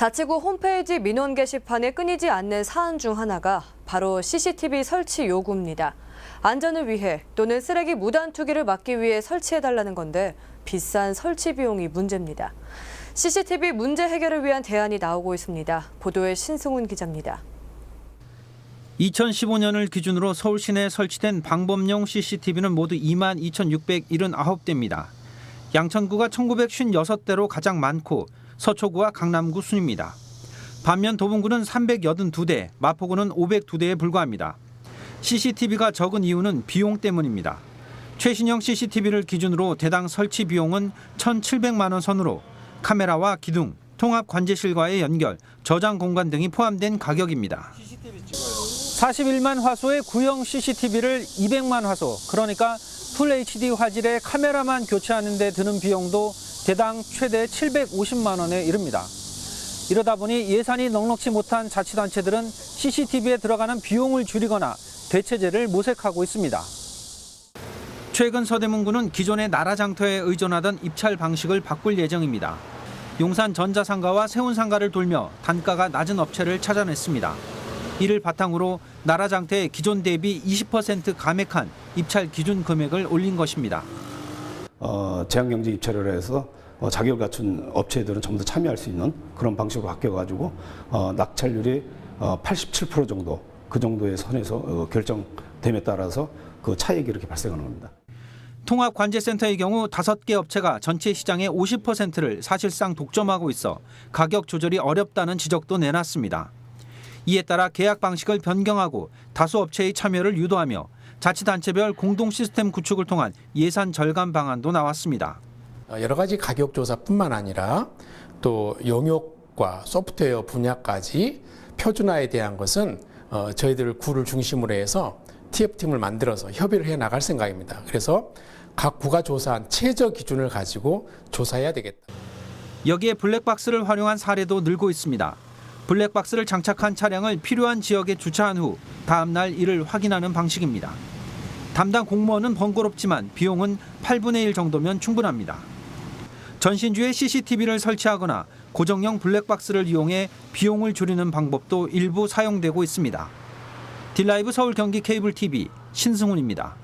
자치구 홈페이지 민원 게시판에 끊이지 않는 사안 중 하나가 바로 CCTV 설치 요구입니다. 안전을 위해 또는 쓰레기 무단 투기를 막기 위해 설치해달라는 건데 비싼 설치 비용이 문제입니다. CCTV 문제 해결을 위한 대안이 나오고 있습니다. 보도에 신승훈 기자입니다. 2015년을 기준으로 서울 시내에 설치된 방범용 CCTV는 모두 2만 2,679대입니다. 양천구가 1,956대로 가장 많고 서초구와 강남구 순입니다. 반면 도봉구는 382대, 마포구는 502대에 불과합니다. CCTV가 적은 이유는 비용 때문입니다. 최신형 CCTV를 기준으로 대당 설치 비용은 1,700만 원 선으로 카메라와 기둥, 통합 관제실과의 연결, 저장 공간 등이 포함된 가격입니다. 41만 화소의 구형 CCTV를 200만 화소, 그러니까 풀 HD 화질의 카메라만 교체하는 데 드는 비용도 대당 최대 750만 원에 이릅니다. 이러다 보니 예산이 넉넉치 못한 자치단체들은 CCTV에 들어가는 비용을 줄이거나 대체제를 모색하고 있습니다. 최근 서대문구는 기존의 나라장터에 의존하던 입찰 방식을 바꿀 예정입니다. 용산 전자상가와 세운상가를 돌며 단가가 낮은 업체를 찾아냈습니다. 이를 바탕으로 나라장터에 기존 대비 20% 감액한 입찰 기준 금액을 올린 것입니다. 어, 제한경제 입찰을 해서 어, 자격을 갖춘 업체들은 전부 다 참여할 수 있는 그런 방식으로 바뀌어가지고 어, 낙찰률이 어, 87% 정도 그 정도의 선에서 어, 결정됨에 따라서 그 차익이 이렇게 발생하는 겁니다. 통합관제센터의 경우 5개 업체가 전체 시장의 50%를 사실상 독점하고 있어 가격 조절이 어렵다는 지적도 내놨습니다. 이에 따라 계약 방식을 변경하고 다수 업체의 참여를 유도하며 자치단체별 공동 시스템 구축을 통한 예산 절감 방안도 나왔습니다. 어, 여러 가지 가격 조사뿐만 아니라 또 용역과 소프트웨어 분야까지 표준화에 대한 것은 어, 저희들 구를 중심으로 해서 TF팀을 만들어서 협의를 해 나갈 생각입니다. 그래서 각 구가 조사한 최저 기준을 가지고 조사해야 되겠다. 여기에 블랙박스를 활용한 사례도 늘고 있습니다. 블랙박스를 장착한 차량을 필요한 지역에 주차한 후 다음 날 이를 확인하는 방식입니다. 담당 공무원은 번거롭지만 비용은 8분의 1 정도면 충분합니다. 전신주에 CCTV를 설치하거나 고정형 블랙박스를 이용해 비용을 줄이는 방법도 일부 사용되고 있습니다. 딜라이브 서울 경기 케이블 TV 신승훈입니다.